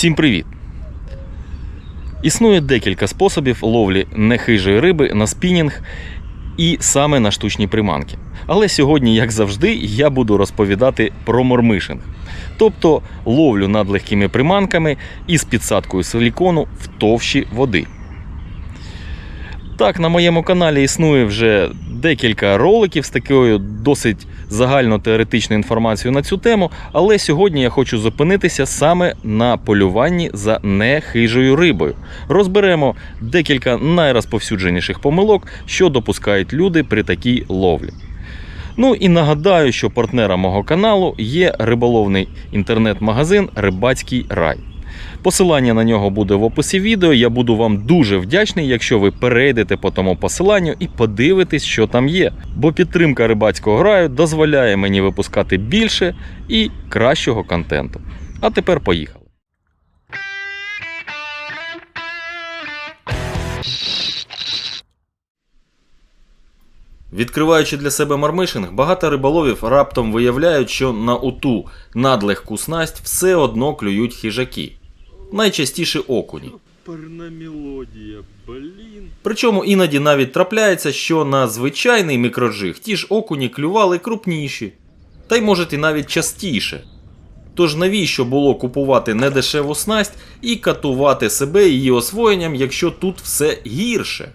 Всім привіт! Існує декілька способів ловлі нехижої риби на спінінг і саме на штучні приманки. Але сьогодні, як завжди, я буду розповідати про мормишинг, тобто ловлю над легкими приманками із підсадкою силікону в товщі води. Так, на моєму каналі існує вже декілька роликів з такою досить загально-теоретичною інформацією на цю тему, але сьогодні я хочу зупинитися саме на полюванні за нехижою рибою. Розберемо декілька найрозповсюдженіших помилок, що допускають люди при такій ловлі. Ну і нагадаю, що партнером мого каналу є риболовний інтернет-магазин Рибацький рай. Посилання на нього буде в описі відео. Я буду вам дуже вдячний, якщо ви перейдете по тому посиланню і подивитесь, що там є. Бо підтримка рибацького раю дозволяє мені випускати більше і кращого контенту. А тепер поїхали. Відкриваючи для себе мармишинг, багато риболовів раптом виявляють, що на уту надлегку снасть все одно клюють хижаки. Найчастіше окуні. Мелодія, блін. Причому іноді навіть трапляється, що на звичайний мікроджиг ті ж окуні клювали крупніші, та й може і навіть частіше. Тож навіщо було купувати недешеву снасть і катувати себе її освоєнням, якщо тут все гірше?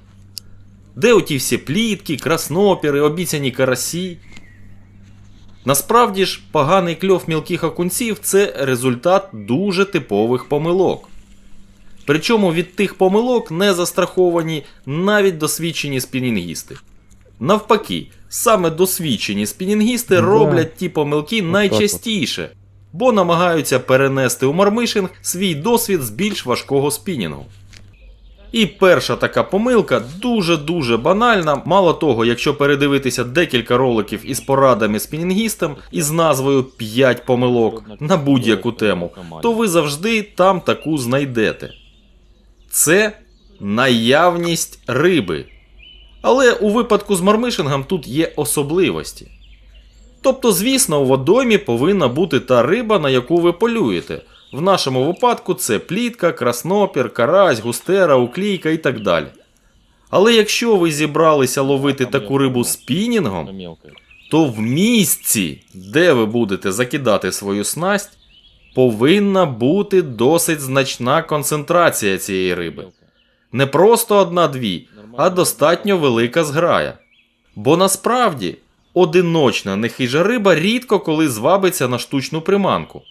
Де оті всі плітки, краснопіри, обіцяні карасі? Насправді ж, поганий кльов мілких окунців це результат дуже типових помилок. Причому від тих помилок не застраховані навіть досвідчені спінінгісти. Навпаки, саме досвідчені спінінгісти роблять ті помилки найчастіше, бо намагаються перенести у мармишинг свій досвід з більш важкого спінінгу. І перша така помилка дуже-дуже банальна. Мало того, якщо передивитися декілька роликів із порадами спінінгістам із назвою 5 помилок на будь-яку тему, то ви завжди там таку знайдете. Це наявність риби. Але у випадку з мармишингом тут є особливості. Тобто, звісно, у водоймі повинна бути та риба, на яку ви полюєте. В нашому випадку це плітка, краснопір, карась, густера, уклійка і так далі. Але якщо ви зібралися ловити таку рибу спінінгом, то в місці, де ви будете закидати свою снасть, повинна бути досить значна концентрація цієї риби. Не просто одна-дві, а достатньо велика зграя. Бо насправді одиночна нехижа риба рідко коли звабиться на штучну приманку.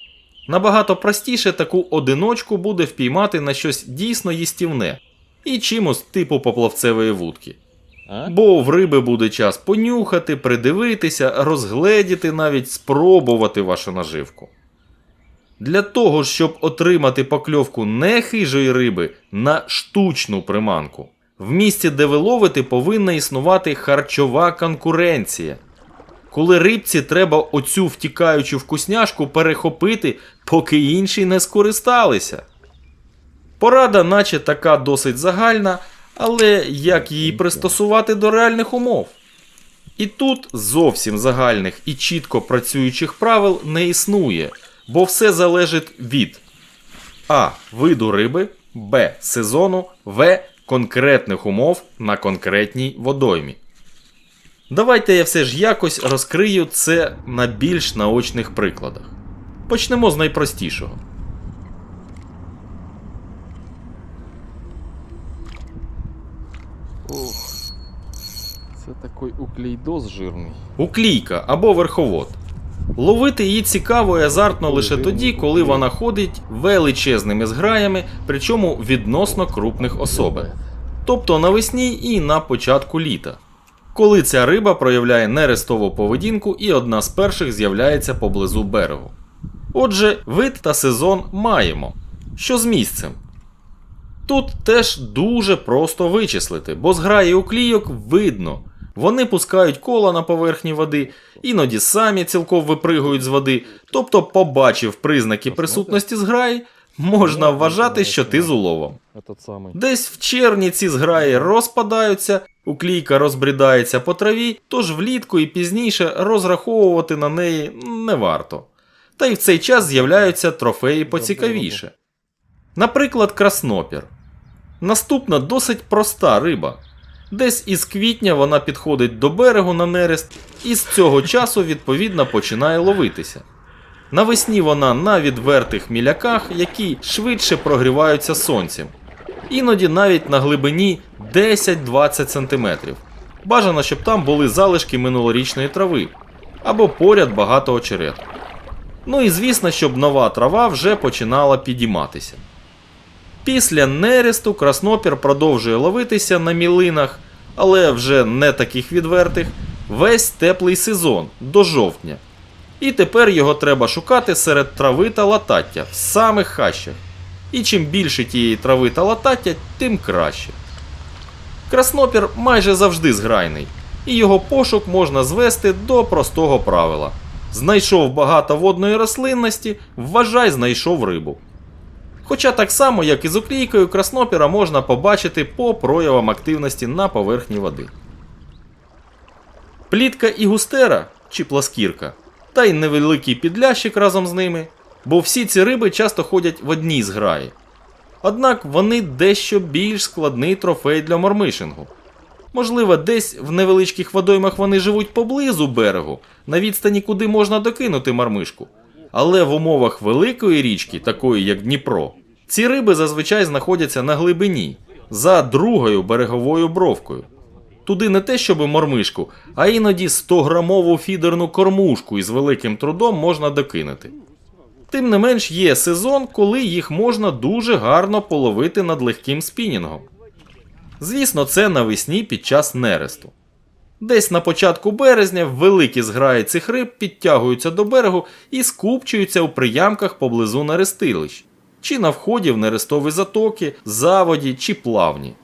Набагато простіше таку одиночку буде впіймати на щось дійсно їстівне і чимось типу поплавцевої вудки. Бо в риби буде час понюхати, придивитися, розгледіти, навіть спробувати вашу наживку. Для того, щоб отримати покльовку не хижої риби на штучну приманку, в місці, де ви ловите, повинна існувати харчова конкуренція. Коли рибці треба оцю втікаючу вкусняшку перехопити, поки інші не скористалися. Порада, наче така досить загальна, але як її пристосувати до реальних умов? І тут зовсім загальних і чітко працюючих правил не існує, бо все залежить від А. Виду риби, Б. Сезону, В. Конкретних умов на конкретній водоймі. Давайте я все ж якось розкрию це на більш наочних прикладах. Почнемо з найпростішого. Ох, це такий уклейдос жирний. Уклійка або верховод. Ловити її цікаво і азартно лише тоді, коли вона ходить величезними зграями, причому відносно крупних особин. Тобто навесні і на початку літа. Коли ця риба проявляє нерестову поведінку і одна з перших з'являється поблизу берегу. Отже, вид та сезон маємо. Що з місцем? Тут теж дуже просто вичислити, бо зграї уклійок видно. Вони пускають кола на поверхні води, іноді самі цілком випригують з води. Тобто, побачив признаки присутності зграї, можна вважати, що ти з уловом. Десь в червні ці зграї розпадаються, уклійка розбрідається по траві, тож влітку і пізніше розраховувати на неї не варто. Та й в цей час з'являються трофеї поцікавіше. Наприклад, краснопір. Наступна досить проста риба. Десь із квітня вона підходить до берегу на нерест і з цього часу відповідно починає ловитися. Навесні вона на відвертих міляках, які швидше прогріваються сонцем. Іноді навіть на глибині 10-20 см. Бажано, щоб там були залишки минулорічної трави або поряд багато очерету. Ну і звісно, щоб нова трава вже починала підійматися. Після нересту краснопір продовжує ловитися на мілинах, але вже не таких відвертих, весь теплий сезон до жовтня. І тепер його треба шукати серед трави та латаття в самих хащах. І чим більше тієї трави та латаття, тим краще. Краснопір майже завжди зграйний, і його пошук можна звести до простого правила: знайшов багато водної рослинності, вважай, знайшов рибу. Хоча так само, як і з уклійкою, краснопіра можна побачити по проявам активності на поверхні води. Плітка і густера чи пласкірка, та й невеликий підлящик разом з ними, бо всі ці риби часто ходять в одній зграї. Однак вони дещо більш складний трофей для мормишингу. Можливо, десь в невеличких водоймах вони живуть поблизу берегу, на відстані куди можна докинути мармишку. Але в умовах великої річки, такої як Дніпро, ці риби зазвичай знаходяться на глибині, за другою береговою бровкою. Туди не те, щоб мормишку, а іноді 100-грамову фідерну кормушку із великим трудом можна докинути. Тим не менш є сезон, коли їх можна дуже гарно половити над легким спінінгом. Звісно, це навесні під час нересту. Десь на початку березня великі зграї цих риб підтягуються до берегу і скупчуються у приямках поблизу нерестилищ, чи на вході в нерестові затоки, заводі чи плавні.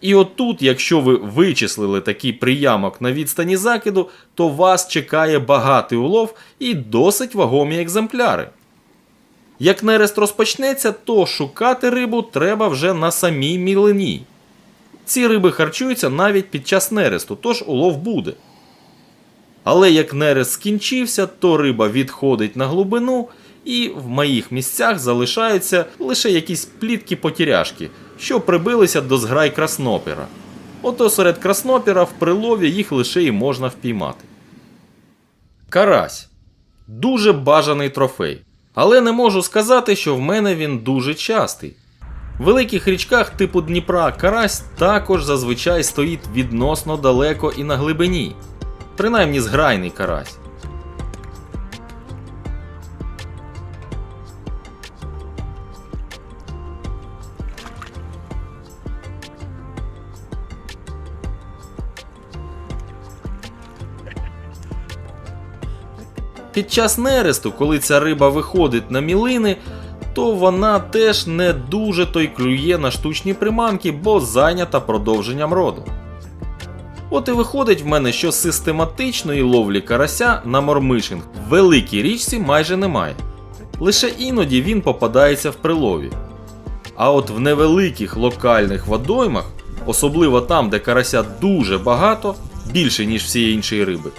І отут, якщо ви вичислили такий приямок на відстані закиду, то вас чекає багатий улов і досить вагомі екземпляри. Як нерест розпочнеться, то шукати рибу треба вже на самій мілині. Ці риби харчуються навіть під час нересту, тож улов буде. Але як нерест скінчився, то риба відходить на глибину, і в моїх місцях залишаються лише якісь пліткі потіряшки, що прибилися до зграй краснопіра. Ото серед краснопіра в прилові їх лише і можна впіймати. Карась. Дуже бажаний трофей. Але не можу сказати, що в мене він дуже частий. В великих річках типу Дніпра карась також зазвичай стоїть відносно далеко і на глибині. Принаймні зграйний карась. Під час нересту, коли ця риба виходить на мілини, то вона теж не дуже той клює на штучні приманки, бо зайнята продовженням роду. От і виходить в мене, що систематичної ловлі карася на мормишинг в великій річці майже немає. Лише іноді він попадається в прилові. А от в невеликих локальних водоймах, особливо там, де карася дуже багато, більше ніж всієї іншої риби,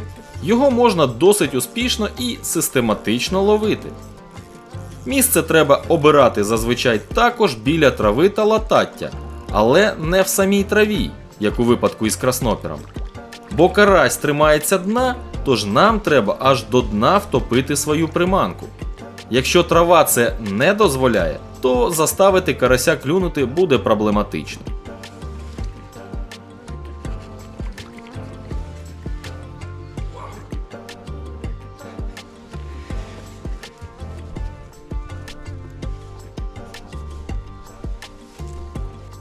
його можна досить успішно і систематично ловити. Місце треба обирати зазвичай також біля трави та латаття, але не в самій траві, як у випадку із краснопіром. Бо карась тримається дна, тож нам треба аж до дна втопити свою приманку. Якщо трава це не дозволяє, то заставити карася клюнути буде проблематично.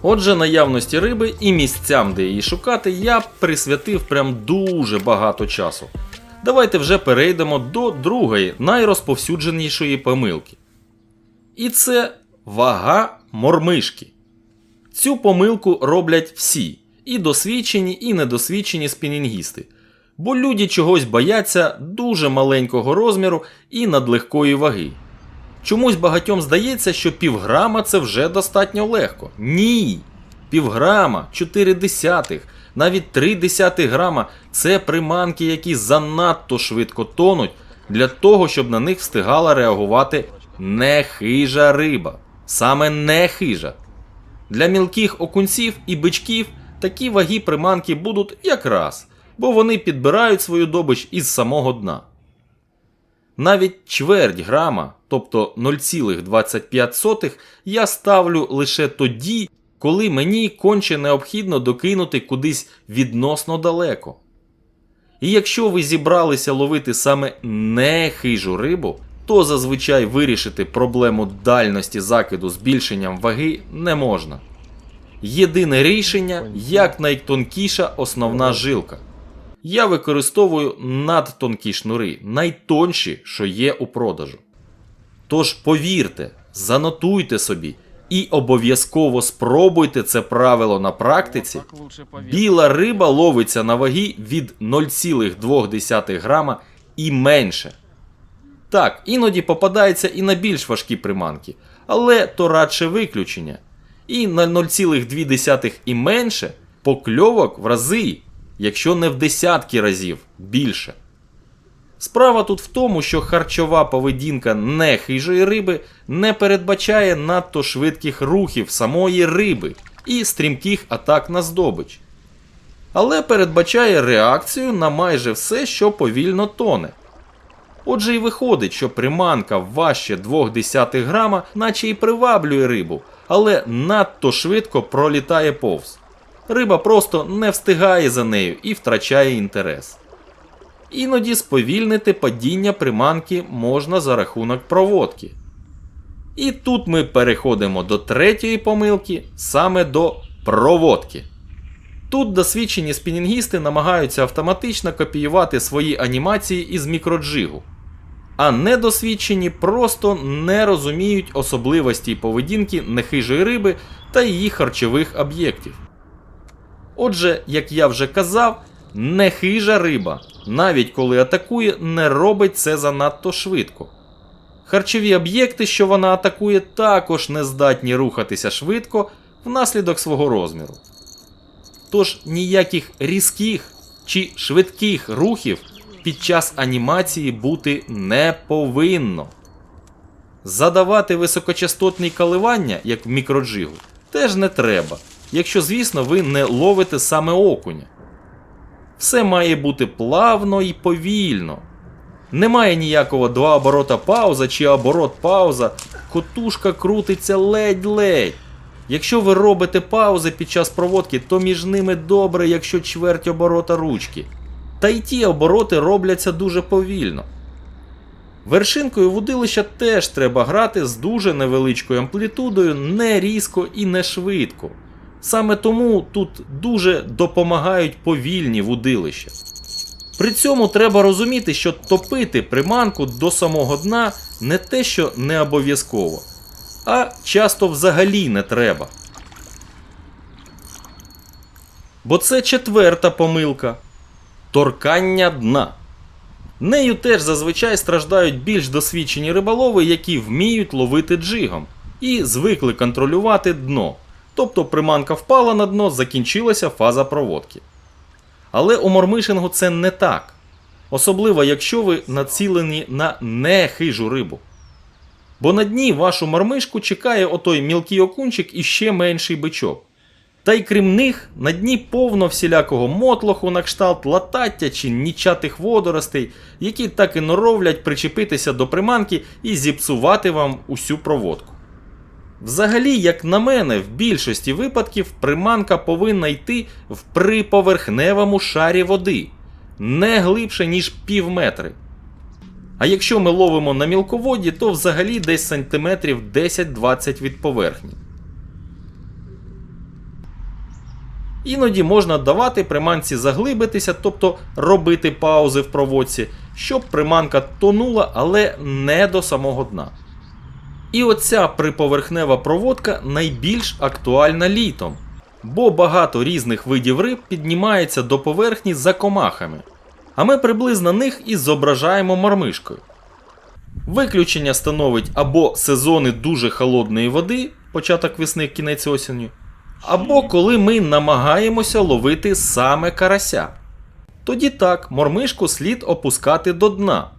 Отже, наявності риби і місцям, де її шукати, я присвятив прям дуже багато часу. Давайте вже перейдемо до другої, найрозповсюдженішої помилки. І це вага мормишки. Цю помилку роблять всі, і досвідчені, і недосвідчені спінінгісти. Бо люди чогось бояться дуже маленького розміру і надлегкої ваги. Чомусь багатьом здається, що півграма це вже достатньо легко. Ні! Півграма, 4 десятих, навіть 3 десятих грама це приманки, які занадто швидко тонуть для того, щоб на них встигала реагувати не хижа риба. Саме не хижа. Для мілких окунців і бичків такі ваги приманки будуть якраз, бо вони підбирають свою добич із самого дна. Навіть чверть грама, тобто 0,25, я ставлю лише тоді, коли мені конче необхідно докинути кудись відносно далеко. І якщо ви зібралися ловити саме не хижу рибу, то зазвичай вирішити проблему дальності закиду збільшенням ваги не можна. Єдине рішення якнайтонкіша основна жилка. Я використовую надтонкі шнури, найтонші, що є у продажу. Тож повірте, занотуйте собі і обов'язково спробуйте це правило на практиці. Біла риба ловиться на ваги від 0,2 грама і менше. Так, іноді попадається і на більш важкі приманки, але то радше виключення. І на 0,2 і менше покльовок в рази, якщо не в десятки разів більше. Справа тут в тому, що харчова поведінка нехижої риби не передбачає надто швидких рухів самої риби і стрімких атак на здобич. Але передбачає реакцію на майже все, що повільно тоне. Отже, і виходить, що приманка важче 0,2 грама, наче і приваблює рибу, але надто швидко пролітає повз. Риба просто не встигає за нею і втрачає інтерес. Іноді сповільнити падіння приманки можна за рахунок проводки. І тут ми переходимо до третьої помилки, саме до проводки. Тут досвідчені спінінгісти намагаються автоматично копіювати свої анімації із мікроджигу, а недосвідчені просто не розуміють особливості поведінки нехижої риби та її харчових об'єктів. Отже, як я вже казав, нехижа риба, навіть коли атакує, не робить це занадто швидко. Харчові об'єкти, що вона атакує, також не здатні рухатися швидко внаслідок свого розміру. Тож ніяких різких чи швидких рухів під час анімації бути не повинно. Задавати високочастотні коливання, як в мікроджигу, теж не треба, якщо, звісно, ви не ловите саме окуня. Все має бути плавно і повільно. Немає ніякого два оборота пауза чи оборот пауза, котушка крутиться ледь-ледь. Якщо ви робите паузи під час проводки, то між ними добре, якщо чверть оборота ручки. Та й ті обороти робляться дуже повільно. Вершинкою вудилища теж треба грати з дуже невеличкою амплітудою, не різко і не швидко. Саме тому тут дуже допомагають повільні вудилища. При цьому треба розуміти, що топити приманку до самого дна не те, що не обов'язково, а часто взагалі не треба. Бо це четверта помилка торкання дна. Нею теж зазвичай страждають більш досвідчені риболови, які вміють ловити джигом і звикли контролювати дно. Тобто приманка впала на дно, закінчилася фаза проводки. Але у мормишингу це не так. Особливо, якщо ви націлені на нехижу рибу. Бо на дні вашу мормишку чекає отой мілкий окунчик і ще менший бичок. Та й крім них, на дні повно всілякого мотлоху на кшталт латаття чи нічатих водоростей, які так і норовлять причепитися до приманки і зіпсувати вам усю проводку. Взагалі, як на мене, в більшості випадків приманка повинна йти в приповерхневому шарі води, не глибше, ніж пів метри. А якщо ми ловимо на мілководі, то взагалі десь сантиметрів 10-20 від поверхні. Іноді можна давати приманці заглибитися, тобто робити паузи в проводці, щоб приманка тонула, але не до самого дна. І оця приповерхнева проводка найбільш актуальна літом, бо багато різних видів риб піднімається до поверхні за комахами, а ми приблизно них і зображаємо мормишкою. Виключення становить або сезони дуже холодної води, початок весни, кінець осені, або коли ми намагаємося ловити саме карася. Тоді так, мормишку слід опускати до дна,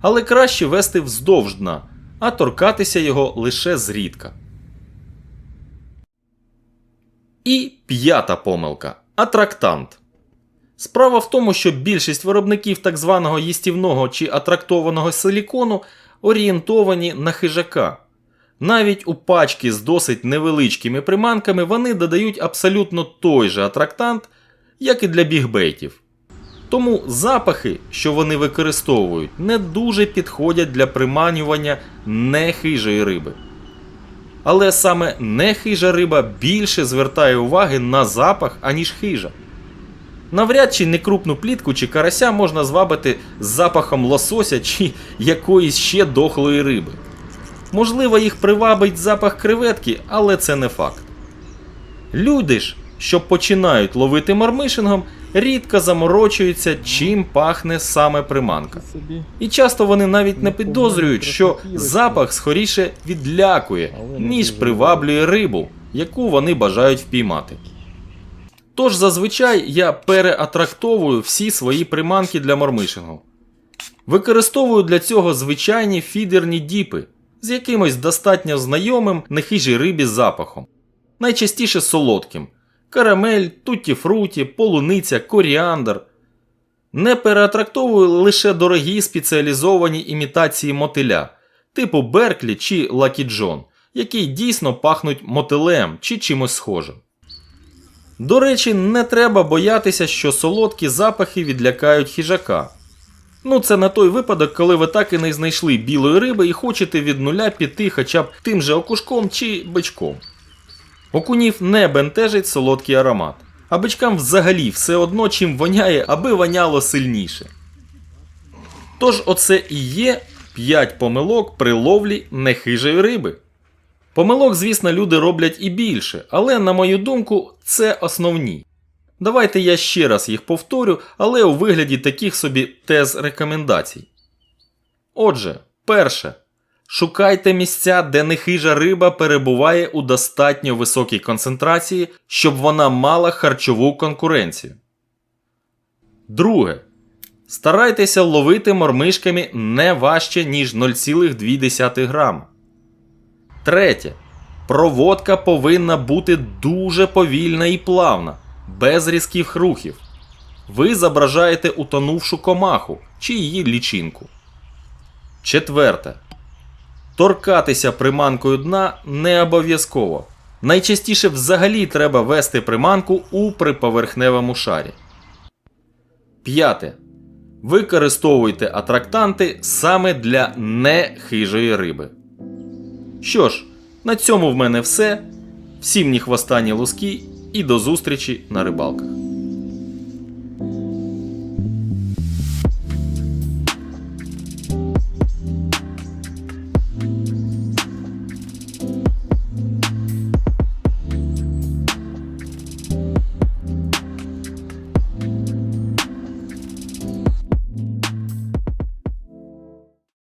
але краще вести вздовж дна, а торкатися його лише зрідка. І п'ята помилка атрактант. Справа в тому, що більшість виробників так званого їстівного чи атрактованого силікону орієнтовані на хижака. Навіть у пачки з досить невеличкими приманками вони додають абсолютно той же атрактант, як і для бігбейтів. Тому запахи, що вони використовують, не дуже підходять для приманювання нехижої риби. Але саме нехижа риба більше звертає уваги на запах, аніж хижа. Навряд чи некрупну плітку чи карася можна звабити з запахом лосося чи якоїсь ще дохлої риби. Можливо, їх привабить запах креветки, але це не факт. Люди ж, що починають ловити мармишингом, рідко заморочуються, чим пахне саме приманка. І часто вони навіть не підозрюють, що запах скоріше відлякує, ніж приваблює рибу, яку вони бажають впіймати. Тож зазвичай я переатрактовую всі свої приманки для мормишингу. Використовую для цього звичайні фідерні діпи з якимось достатньо знайомим нехижій рибі запахом. Найчастіше солодким: карамель, тутті-фруті, полуниця, коріандр. Не переатрактовую лише дорогі спеціалізовані імітації мотиля, типу Берклі чи Lucky John, які дійсно пахнуть мотилем чи чимось схожим. До речі, не треба боятися, що солодкі запахи відлякають хижака. Ну, це на той випадок, коли ви так і не знайшли білої риби і хочете від нуля піти хоча б тим же окушком чи бичком. Окунів не бентежить солодкий аромат, а бичкам взагалі все одно чим воняє, аби воняло сильніше. Тож оце і є 5 помилок при ловлі нехижої риби. Помилок, звісно, люди роблять і більше, але, на мою думку, це основні. Давайте я ще раз їх повторю, але у вигляді таких собі тез рекомендацій. Отже, перше. Шукайте місця, де нехижа риба перебуває у достатньо високій концентрації, щоб вона мала харчову конкуренцію. Друге. Старайтеся ловити мормишками не важче, ніж 0,2 грама. Третє. Проводка повинна бути дуже повільна і плавна, без різких рухів. Ви зображаєте утонувшу комаху чи її лічинку. Четверте. Торкатися приманкою дна не обов'язково. Найчастіше взагалі треба вести приманку у приповерхневому шарі. П'яте. Використовуйте атрактанти саме для нехижої риби. Що ж, на цьому в мене все. Всім ні хвоста, луски і до зустрічі на рибалках.